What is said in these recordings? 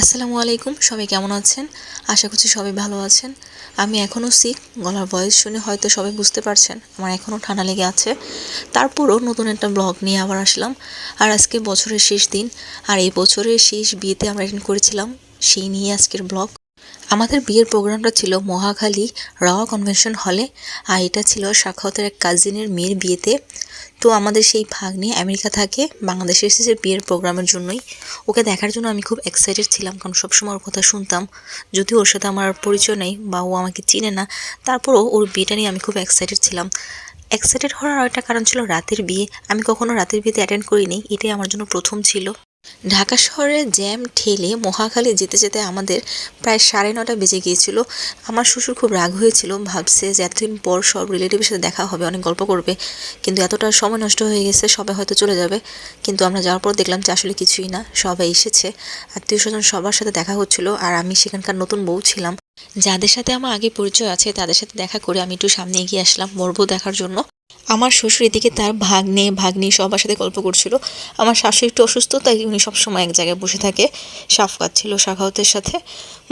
আসসালামু আলাইকুম, সবাই কেমন আছেন? আশা করছি সবাই ভালো আছেন। আমি এখনও শিখ গলার ভয়েস শুনে হয়তো সবাই বুঝতে পারছেন, আমার এখনও ঠান্ডা লেগে আছে। তারপরও নতুন একটা ব্লগ নিয়ে আবার আসলাম। আর আজকে বছরের শেষ দিন, আর এই বছরের শেষ বিয়েতে আমরা অ্যাটেন্ড করেছিলাম সেই নিয়ে আজকের ব্লগ আমাদের বিয়ের প্রোগ্রামটা ছিল মহাখালী রাওয়া কনভেনশন হলে, আর এটা ছিল সাক্ষাতের এক কাজিনের মেয়ের বিয়েতে। তো আমাদের সেই ভাগ্নে আমেরিকা থাকে, বাংলাদেশে এসেছে বিয়ের প্রোগ্রামের জন্যই। ওকে দেখার জন্য আমি খুব এক্সাইটেড ছিলাম, কারণ সবসময় ওর কথা শুনতাম। যদিও ওর সাথে আমার পরিচয় নেই বা ও আমাকে চিনে না, তারপরও ওর বিয়েটা নিয়ে আমি খুব এক্সাইটেড ছিলাম। এক্সাইটেড হওয়ার একটা কারণ ছিল রাতের বিয়ে। আমি কখনো রাতের বিয়েতে অ্যাটেন্ড করিনি, এটাই আমার জন্য প্রথম ছিল। ঢাকা শহরে জ্যাম ঠেলে মহাখালী যেতে যেতে আমাদের প্রায় সাড়ে নটা বেজে গিয়েছিল। আমার শ্বশুর খুব রাগ হয়েছিল, ভাবছে যে এতদিন পর সব রিলেটিভের সাথে দেখা হবে, অনেক গল্প করবে। কিন্তু এতটা সময় নষ্ট হয়ে গেছে, সবাই হয়তো চলে যাবে। কিন্তু আমরা যাওয়ার পর দেখলাম যে আসলে কিছুই না, সবাই এসেছে। আত্মীয় স্বজন সবার সাথে দেখা হচ্ছিল, আর আমি সেখানকার নতুন বউ ছিলাম। যাদের সাথে আমার আগে পরিচয় আছে, তাদের সাথে দেখা করে আমি একটু সামনে এগিয়ে আসলাম মোর বউ দেখার জন্য। আমার শ্বশুর এদিকে তার ভাগ্নে, ভাগ্নি সবার সাথে গল্প করছিল। আমার শাশুড়ি একটু অসুস্থ, তাই উনি সবসময় এক জায়গায় বসে থাকে সাফকাত ছিল শাখাওতের সাথে।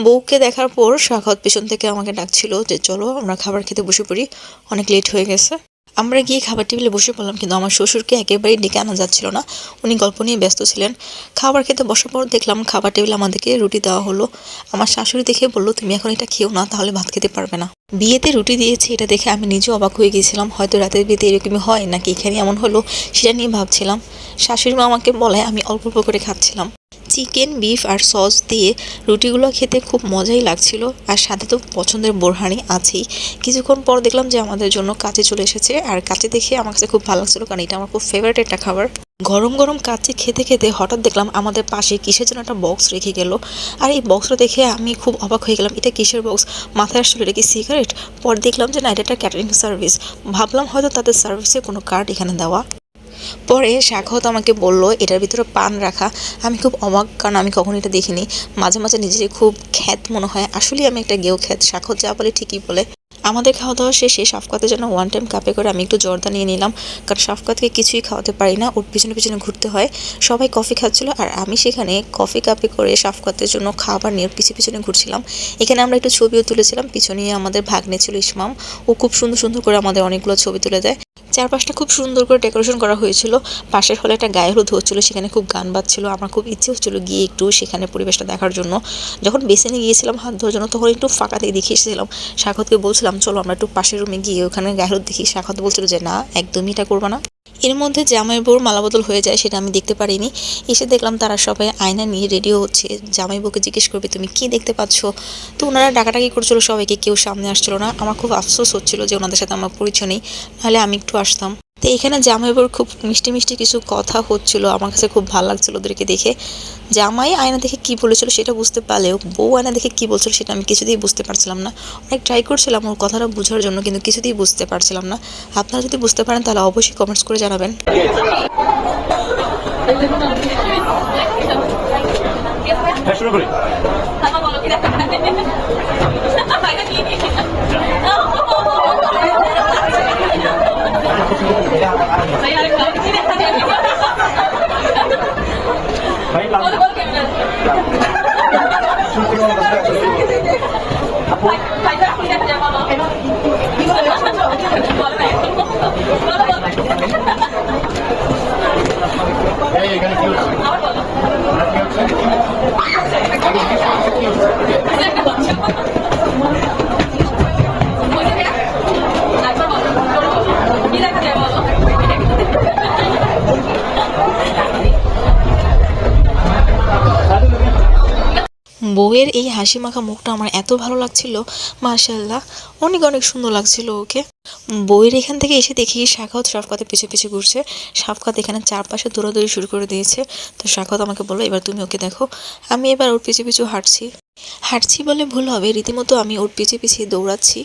বউকে দেখার পর শাখাওত পেছন থেকে আমাকে ডাকছিল যে, চলো আমরা খাবার খেতে বসে পড়ি, অনেক লেট হয়ে গেছে। আমরা গিয়ে খাবার টেবিলে বসে পড়লাম, কিন্তু আমার শ্বশুরকে একেবারেই ডেকে আনা যাচ্ছিল না। উনি গল্প নিয়ে ব্যস্ত ছিলেন। খাবার খেতে বসার পর দেখলাম খাবার টেবিলে আমাদেরকে রুটি দেওয়া হলো। আমার শাশুড়ি দেখে বলল, তুমি এখন এটা খেও না, তাহলে ভাত খেতে পারবে না। বিয়েতে রুটি দিয়েছে, এটা দেখে আমি নিজেও অবাক হয়ে গিয়েছিলাম হয়তো রাতের বিয়েতে এরকমই হয় নাকি, এখানে এমন হলো, সেটা নিয়ে ভাবছিলাম। শাশুড়ি মা আমাকে বলায় আমি অল্প অল্প করে খাচ্ছিলাম। চিকেন, বিফ আর সস দিয়ে রুটিগুলো খেতে খুব মজাই লাগছিল আর সাথে তো পছন্দের বোরহানি আছেই। কিছুক্ষণ পর দেখলাম যে আমাদের জন্য কাছে চলে এসেছে আর কাছে দেখে আমার কাছে খুব ভালো লাগছিল কারণ এটা আমার খুব ফেভারিট একটা খাবার। গরম গরম কাচ্চি খেতে খেতে হঠাৎ দেখলাম আমাদের পাশে কিসের জন্য একটা বক্স রেখে গেল আর এই বক্সটা দেখে আমি খুব অবাক হয়ে গেলাম, এটা কিসের বক্স মাথায় আসলে এটা কি সিগারেট পর দেখলাম যে না, এটা একটা ক্যাটারিং সার্ভিস ভাবলাম হয়তো তাদের সার্ভিসে কোনো কার্ড এখানে দেওয়া। পরে সাক্ষত আমাকে বলল, এটার ভিতরে পান রাখা। আমি খুব অবাক, কারণ আমি কখনো এটা দেখিনি। মাঝে মাঝে নিজেকে খুব খ্যাত মনে হয়। আসলেই আমি একটা গেও খ্যাত। সাক্ষত যা বলে ঠিকই বলে। আমাদের খাওয়া দাওয়া শেষে সাফকাতের জন্য ওয়ান টাইম কাপে করে আমি একটু জর্দা নিয়ে নিলাম, কারণ সাফকাতকে কিছুই খাওয়াতে পারি না। ওর পিছনে পিছনে ঘুরতে হয়। সবাই কফি খাচ্ছিল, আর আমি সেখানে কফি কাপে করে সাফকাতের জন্য খাবার নিয়ে পিছনে পিছনে ঘুরছিলাম। এখানে আমরা একটু ছবিও তুলেছিলাম। পিছনে আমাদের ভাগ্নে ছিল ইসমাম। ও খুব সুন্দর সুন্দর করে আমাদের অনেকগুলো ছবি তুলে দেয়। চারপাশটা খুব সুন্দর করে ডেকোরেশন করা হয়েছিল। পাশের হলে একটা গায়ে হলুদ হচ্ছিল, সেখানে খুব গান বাজছিল। আমার খুব ইচ্ছে হচ্ছিল গিয়ে একটু সেখানে পরিবেশটা দেখার জন্য। যখন বেসিনে গিয়েছিলাম হাত ধোয়ার জন্য, তখন একটু ফাঁকা থেকে দেখে এসেছিলাম। সাক্ষতকে বলছিলাম, চলো আমরা একটু পাশের রুমে গিয়ে ওখানে গায়ে হলুদ দেখি। সাক্ষত বলছিল যে, না, একদমই এটা করব না। এর মধ্যে জামাই বউর মালাবদল হয়ে যায় সেটা আমি দেখতে পারিনি। এসে দেখলাম তারা সবাই আয়না নিয়ে রেডিও হচ্ছে। জামাই বউকে জিজ্ঞেস করবে, তুমি কি দেখতে পাচ্ছ? তো ওনারা ডাকাটাকি করছিল সবাইকে, কেউ সামনে আসছিল না। আমার খুব আফসোস হচ্ছিল যে ওনাদের সাথে আমার পরিচয় নেই। নাহলে আমি একটু আসতাম। তো এখানে জামাই বউর খুব মিষ্টি মিষ্টি কিছু কথা হচ্ছিল। আমার কাছে খুব ভালো লাগছিল ওদেরকে দেখে। জামাই আয়না দেখে কি বলেছিল সেটা বুঝতে পারলেও বউ আয়না দেখে কি বলছিল সেটা আমি কিছুতেই বুঝতে পারছিলাম না। অনেক ট্রাই করছিলাম ওর কথাটা বোঝার জন্য কিন্তু কিছুতেই বুঝতে পারছিলাম না। আপনারা যদি বুঝতে পারেন তাহলে অবশ্যই কমেন্টস করে জানাবেন। হ্যাঁ শুরু করি। ভাই লাল এই বউয়ের এই হাসি মাখা মুখটা আমার এত ভালো লাগছিল মাশাল্লাহ অনেক অনেক সুন্দর লাগছিল ওকে। বউয়ের এখান থেকে এসে দেখি শাখাত সাফকাতে পিছু পিছু ঘুরছে। সাফকাত এখানে চারপাশে দৌড়াদৌড়ি শুরু করে দিয়েছে। তো শাখাত আমাকে বলল, এবার তুমি ওকে দেখো। আমি এবার ওর পিছু পিছু হাঁটছি। হাঁটছি বলে ভুল হবে, রীতিমতো আমি ওর পিছু পিছিয়ে দৌড়াচ্ছি।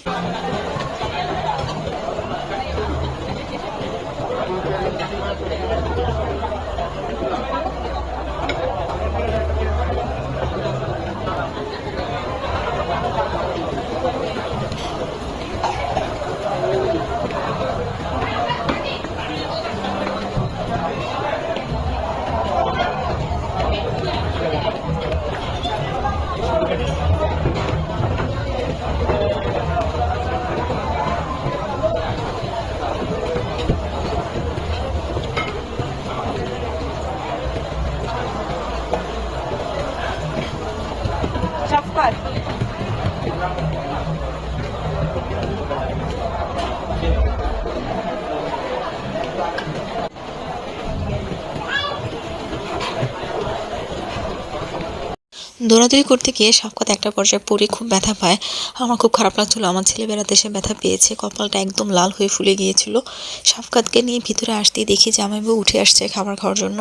দৌড়াদৌড়ি করতে গিয়ে সাপকাত একটা পর্যায়ে পড়ে খুব ব্যথা পায়। আমার খুব খারাপ লাগছিল। আমার ছেলে এসে ব্যথা পেয়েছে। কপালটা একদম লাল হয়ে ফুলে গিয়েছিল। সাপকাতকে নিয়ে ভিতরে আসতেই দেখি জামাইবাবু উঠে আসছে খাবার খাওয়ার জন্য।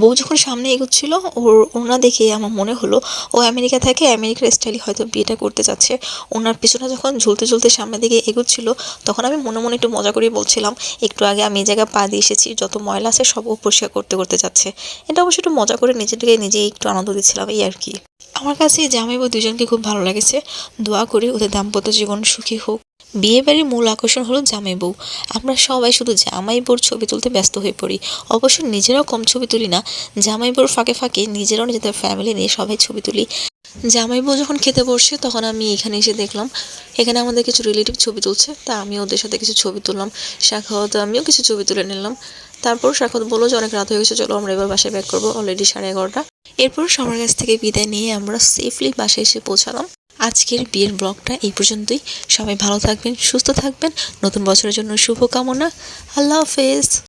বউ যখন সামনে এগোচ্ছিল, ওর, ওনা দেখে আমার মনে হলো, ও আমেরিকা থেকে, আমেরিকার স্টাইলে হয়তো বিয়েটা করতে যাচ্ছে। ওনার পিছনে যখন ঝুলতে ঝুলতে সামনের দিকে এগোচ্ছিল, তখন আমি মনে মনে একটু মজা করে বলছিলাম, একটু আগে আমি এই জায়গায় পা দিয়ে এসেছি, যত ময়লা আছে সব ও পরিষ্কার করতে করতে যাচ্ছে। এটা অবশ্যই একটু মজা করে নিজের নিজেকে নিজেই একটু আনন্দ দিচ্ছিলাম, এই আর কি। আমার কাছে জামাইবাবু দুজনকে খুব ভালো লেগেছে। দোয়া করি ওদের দাম্পত্য জীবন সুখী হোক। বিয়ে বাড়ির মূল আকর্ষণ হলো জামাই বউ। আমরা সবাই শুধু জামাই বউর ছবি তুলতে ব্যস্ত হয়ে পড়ি। অবশ্য নিজেরাও কম ছবি তুলি না। জামাই বউর ফাঁকে ফাঁকে নিজেরাও নিজেদের ফ্যামিলি নিয়ে সবাই ছবি তুলি। জামাই বউ যখন খেতে বসছে তখন আমি এখানে এসে দেখলাম, এখানে আমাদের কিছু রিলেটিভ ছবি তুলছে, তা আমি ওদের সাথে কিছু ছবি তুললাম। শাখাওয়াত আমিও কিছু ছবি তুলে নিলাম। তারপর শাখাত বলল যে অনেক রাত হয়ে গেছে, চলো আমরা এবার বাসায় ব্যাক করব। অলরেডি সাড়ে এগারোটা। এরপর সবার কাছ থেকে বিদায় নিয়ে আমরা সেফলি বাসায় এসে পৌঁছালাম। আজকের বিয়ের ব্লগটা এই পর্যন্তই। সবাই ভালো থাকবেন, সুস্থ থাকবেন। নতুন বছরের জন্য শুভকামনা। আল্লাহ হাফেজ।